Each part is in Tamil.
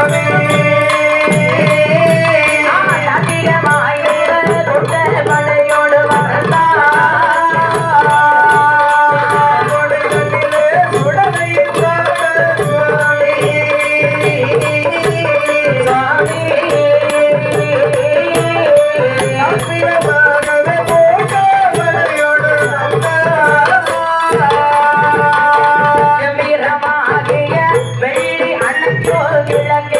Hare la que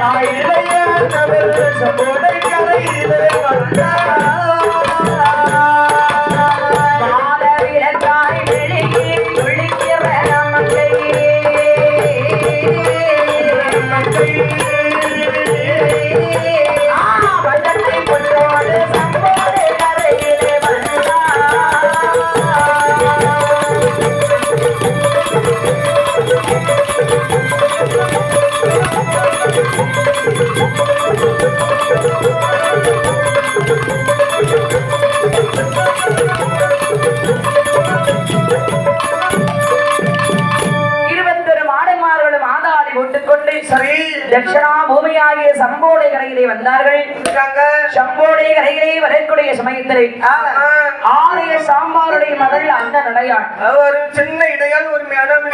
நாய் நிறைய கரை கரையிலே வந்தார் இல்லை. ஆலய சாம்பாருடைய மகள் அந்த நடையாள் ஒரு சின்ன இடையால் ஒரு மேடம்.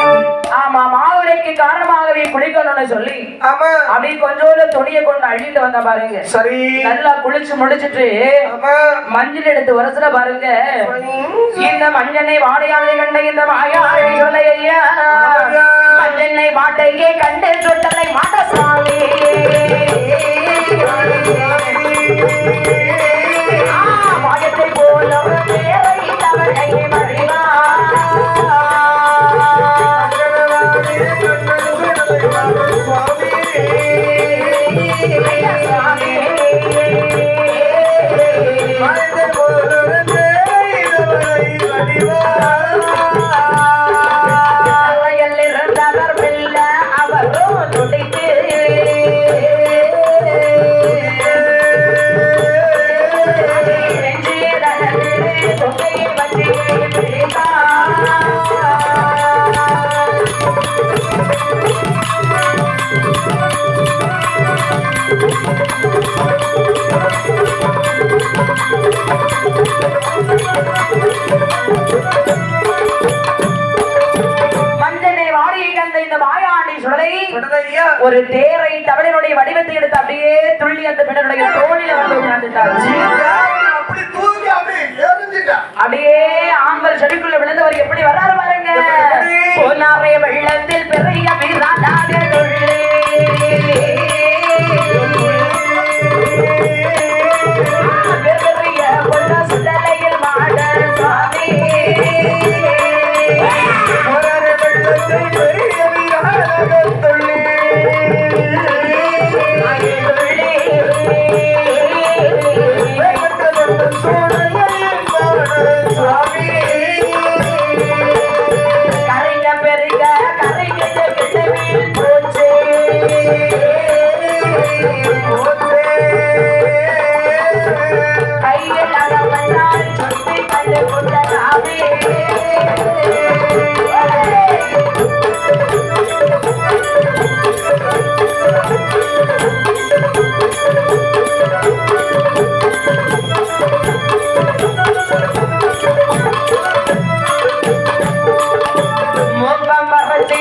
ஆமா மாவரைக்கு காரணமாகவே குளிக்கணும்னு சொல்லி ஆமா. அப்படி கொஞ்சோட துணியை கொண்டு அழிட்டு வந்த பாருங்க. சரி. நல்லா குளிச்சு முடிச்சிட்டு மஞ்சள் எடுத்து வரசுல பாருங்க. இந்த மஞ்சனை வாடையாளை கண்ட இந்த மாயாளை சொல்லையா மஞ்சனை மாட்டையே கண்டு மாட்ட மாட்டசாமி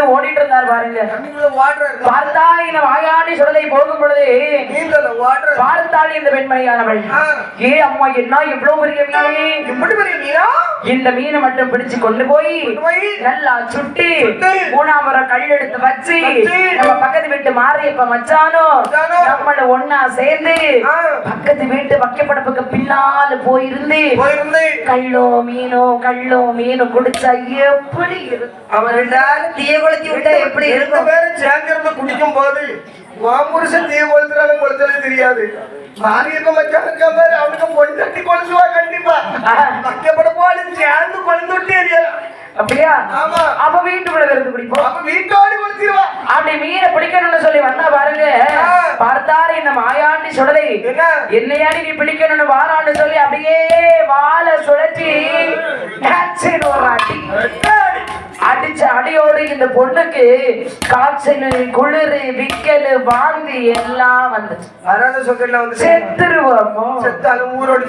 இங்கிட்டு ஓடிட்டு இருந்தார் பாருங்க. தண்ணிக்குள்ள வாட்டர் இருக்கு. பார்த்தா இந்த வாயாடி சுடலை போகும் பொழுது பார்த்தாள் இந்த பெண்மணியானவள். ஏ அம்மா என்ன இவ்வளவு பெரிய மீன்? இப்படி பெரிய மீனா? இந்த மீனை மட்டும் பிடிச்சு கொண்டு போய் நல்லா சுட்டி மூணாமரம் கல் எடுத்து வச்சு நம்ம பக்கத்து வீட்டு மாரியப்ப மச்சானோ மச்சானோ, நம்மள ஒன்னா சேர்ந்து. பக்கத்து வீட்டு வக்கப்படப்புக்கு பின்னால போயிருந்து கள்ளோ மீனோ கள்ளோ மீனோ குடிச்சா எப்படி அவன் ரெண்டாலும் தீய கொளுத்தி விட்டா எப்படி ரெண்டு பேரும் சேர்ந்திருந்து குடிக்கும் போது மாமுருஷன் தீ கொளுத்துறாலும் தெரியாது. மாரியப்ப மச்சான் இருக்க மாதிரி அவனுக்கு பொன் தட்டி கொளுத்துவா கண்டிப்பா. போல சேர்ந்து கொளுந்து விட்டு அப்படியா? ஆமா. அப்ப வீட்டுக்குள்ள இருந்து பிடிப்போம் அப்ப வீட்டோடு கொளுத்திடுவா அப்படி மீனை பிடிக்கணும்னு சொல்லி வந்தா பாருங்க. பார்த்தாரு இந்த மாயாண்டி சுடலை. என்ன? என்னையாடி நீ பிடிக்கணும்னு வாரான்னு சொல்லி அப்படியே வாழை சுழற்றி இந்த பொண்ணுக்கு காய்ச்சல் குளிர் விக்கல் வாந்தி எல்லாம் வந்துச்சு. வராத சொக்கெல்லாம் வந்து செத்துருவோமோ செத்தாலும் ஊரோடு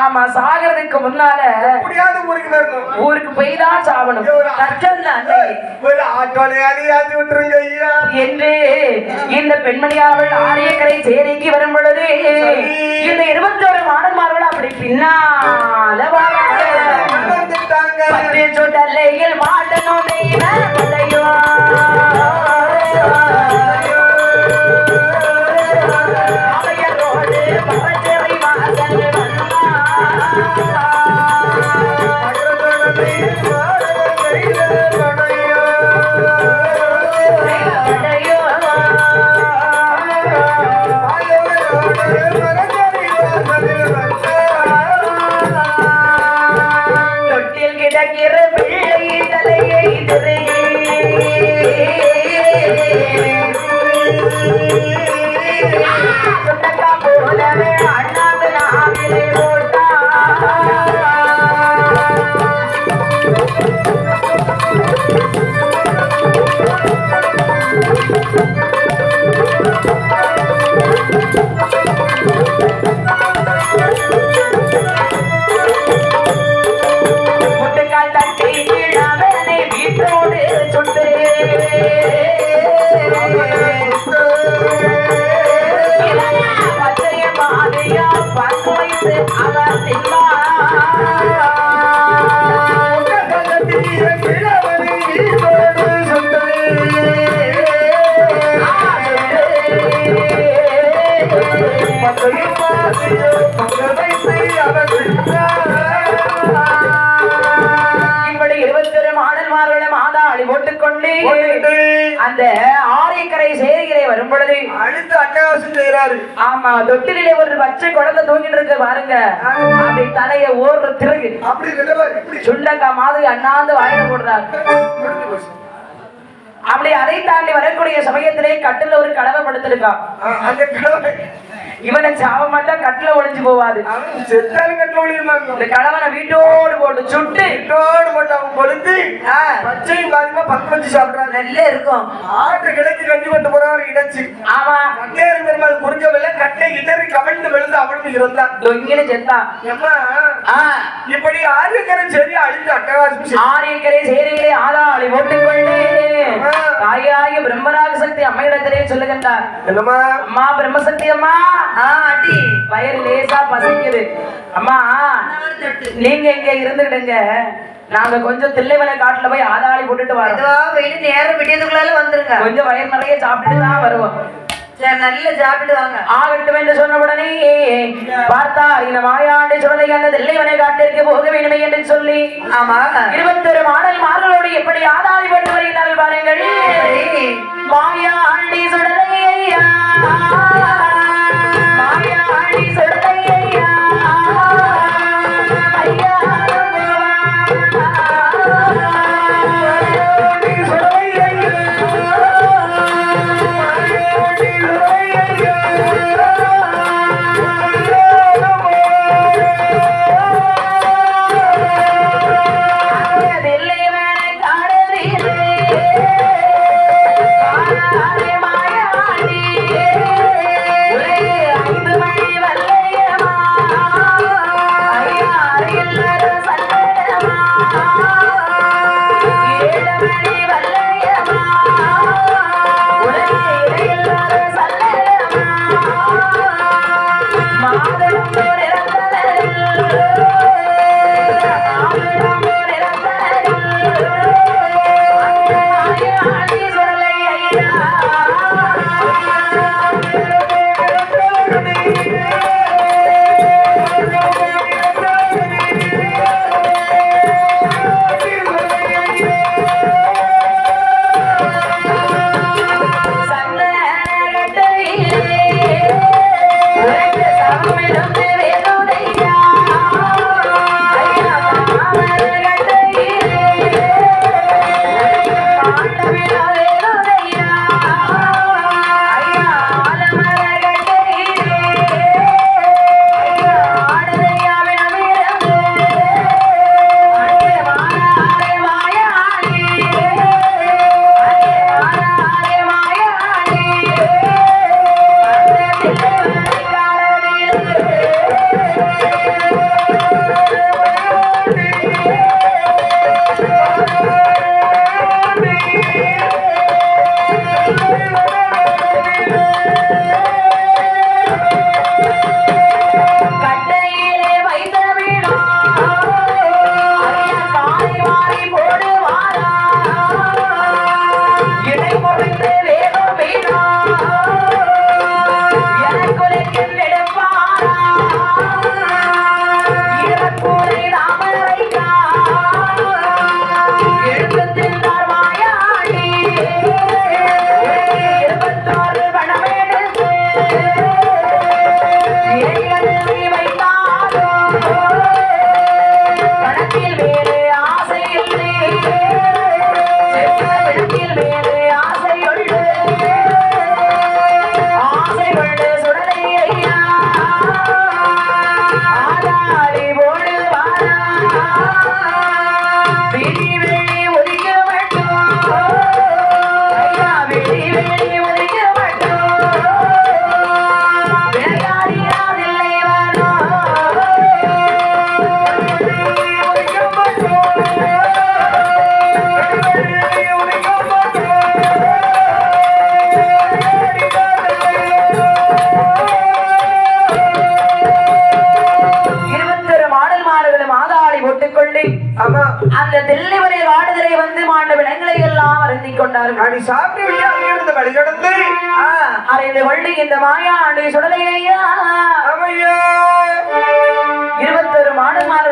ஆமா சாகிறதுக்கு முன்னால எப்படியாவது ஊருக்கு வரணும். ஊருக்கு போய் தான் சாவணும். கஷ்டம் தானே ஒரு ஏத்தி விட்டுருங்க ஐயா. என்று இந்த பெண்மணியாளர்கள் ஆரியக்கரை சேரிக்கு வரும் பொழுது இந்த இருபத்தோரு மாடன்மார்கள் அப்படி பின்னால வராங்க வந்துட்டாங்க பத்து தொட்டில் கிடக்கிற பிள்ளை தலையை அந்த ஆரியக்கரை சேரிகளை வரும் பொழுது அடுத்து அட்டகாசம் செய்யறாரு ஆமா தொட்டிலே ஒரு பச்சை குழந்தை தூங்கிட்டு இருக்கு பாருங்க. அப்படி தலைய ஓடுற திருகு. அப்படி சுண்டக்கா மாதிரி அண்ணாந்து வாயில போடுறாரு. அப்படி அதை தாண்டி வரக்கூடிய சமயத்திலே கட்டுல ஒரு கலவை படுத்திருக்கான். அந்த கிழமை இவனை சாவ மாட்டா கட்டுல ஒளிஞ்சு போவாது. அவன் செத்தாலும் கட்டில ஒளியுமாங்க இந்த கலவனை வீட்டோடு போட்டு சுட்டு வீட்டோடு போட்டு அவன் கொளுத்தி பச்சையும் பாதிமா பத்து வச்சு சாப்பிடுறாங்க நல்லா இருக்கும். ஆட்டு கிடைக்கு கஞ்சி கொண்டு போறவர் இடைச்சு ஆமா. கட்டேரி பெருமாள் புரிஞ்சவில்லை கட்டை இடறி கவிழ்ந்து விழுந்து அவளும் இருந்தான். தொங்கின செத்தான் எம்மா இப்படி ஆரியக்கரை சரி அழிந்து அட்டகாசம் ஆரியக்கரை சேரிகளை ஆதாளி போட்டுக்கொண்டு. தாயாகிய பிரம்மராக சக்தி அம்மையிடத்திலே சொல்லுகின்றார். என்னம்மா? அம்மா பிரம்மசக்தி அம்மா. ஆ அடி வயிறு லேசா பசிக்குது. அம்மா நீங்க இங்க இருந்துக்கிடுங்க. நாங்க கொஞ்சம் தில்லைமலை காட்டுல போய் ஆதாளி போட்டுட்டு வரோம். போயிட்டு நேரம் விடியதுக்குள்ளால வந்துருங்க. கொஞ்சம் வயிறு நிறைய சாப்பிட்டுட்டு தான் வருவோம். சரி நல்லா சாப்பிட்டு வாங்க. ஆகட்டும் என்று சொன்ன உடனே பார்த்தார். இந்த மாயாண்டி சுடலை அந்த தில்லைமலை காட்டிற்கு போக வேண்டுமே என்று சொல்லி ஆமா. இருபத்தொரு மாடல் மார்களோடு எப்படி ஆதாளி போட்டு வருகிறார்கள் பாருங்கள். மாயாண்டி சுடலை ஐயா Yeah. வள்ளி இந்த மாயாண்டி சுடலையா அம்மையா இருபத்தொரு மாடுமார்களும் எங்கே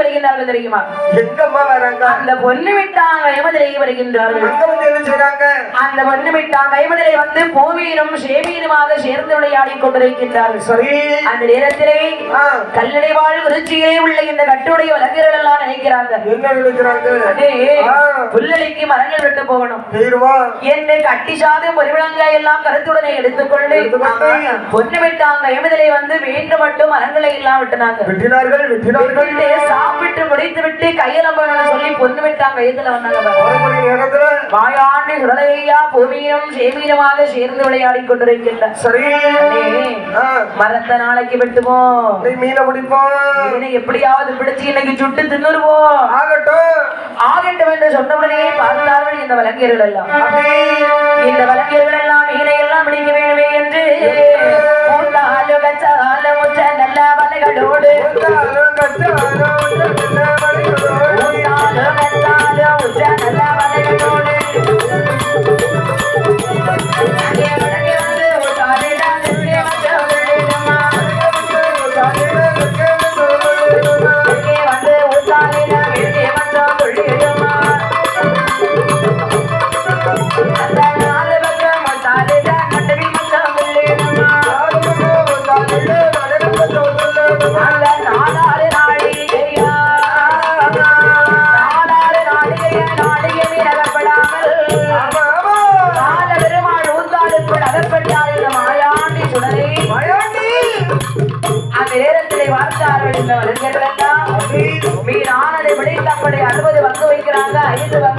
வருகின்றார்கள் தெரியுமா? எங்கம்மா வராங்க? அந்த பொண்ணு விட்டாங்க யமதிலே வருகின்றார்கள். அந்த பொண்ணு விட்டாங்க யமதிலே வந்து பூமீனும் சேமீனுமாக சேர்ந்து விளையாடி கொண்டிருக்கின்றார்கள். சரி. அந்த நேரத்திலே கல்லடை வாழ் குறிச்சியிலே உள்ள இந்த கட்டுடைய வழங்குகள் எல்லாம் நினைக்கிறாங்க. என்ன புல்லடிக்கு மரங்கள் வெட்டு போகணும். என்று கட்டி சாதம் பொறிவிளங்காய் எல்லாம் கருத்துடனே எடுத்துக்கொண்டு பொண்ணு விட்டாங்க எமதிலே வந்து வேண்டும் மட்டும் மரங்களை எல்லாம் விட்டுனாங்க. வெட்டினார்கள் வெட்டினார்கள். விட்டு சாப்பிட்டு முடித்து விட்டு கையலம்பணும் சொல்லி பொண்ணு விட்டாங்க. இதுல வந்தாங்க வாயாண்டு சுடலையா சேர்ந்து விளையாடி கொண்டிருக்கின்ற சரி. மரத்தை நாளைக்கு வெட்டுவோம். மீனை பிடிப்போம். மீனை எப்படியாவது பிடிச்சு இன்னைக்கு சுட்டு தின்னுருவோம். ஆகட்டும். ஆகட்டும் என்று சொன்னவுடனே பார்த்தார்கள் இந்த வழங்கியர்கள் எல்லாம். இந்த வழங்கியர்கள் எல்லாம் மீனை எல்லாம்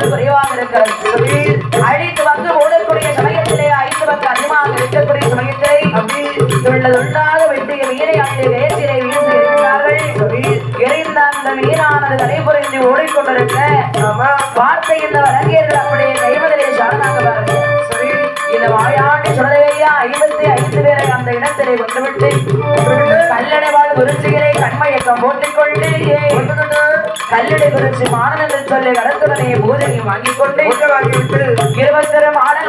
குறைவாக இருக்கிறது ஐந்து பங்கு ஓடக்கூடிய சமயத்திலே ஐந்து பங்கு அதிகமாக இருக்கக்கூடிய சமயத்தை துள்ள துண்டாக வெட்டிய மீனை அந்த வேசிலை வீசி இருக்கிறார்கள். எரிந்த அந்த மீனானது நடைபுரிந்து ஓடிக்கொண்டிருக்க வார்த்தை இந்த வழங்கியர்கள் அப்படியே கைவதிலே சாரணாக இந்த வாயாண்டி சுடலையா ஐம்பத்தி ஐந்து பேரை அந்த இடத்திலே வந்துவிட்டு கல்லடை வாழ் குறிச்சிகளை கண்மயக்கம் போட்டுக்கொண்டு கல்லடை குறிச்சி மாணவன் சொல்லி கடத்துடனே பூஜையை வாங்கிக் கொண்டு இருபத்தொரு மாடல்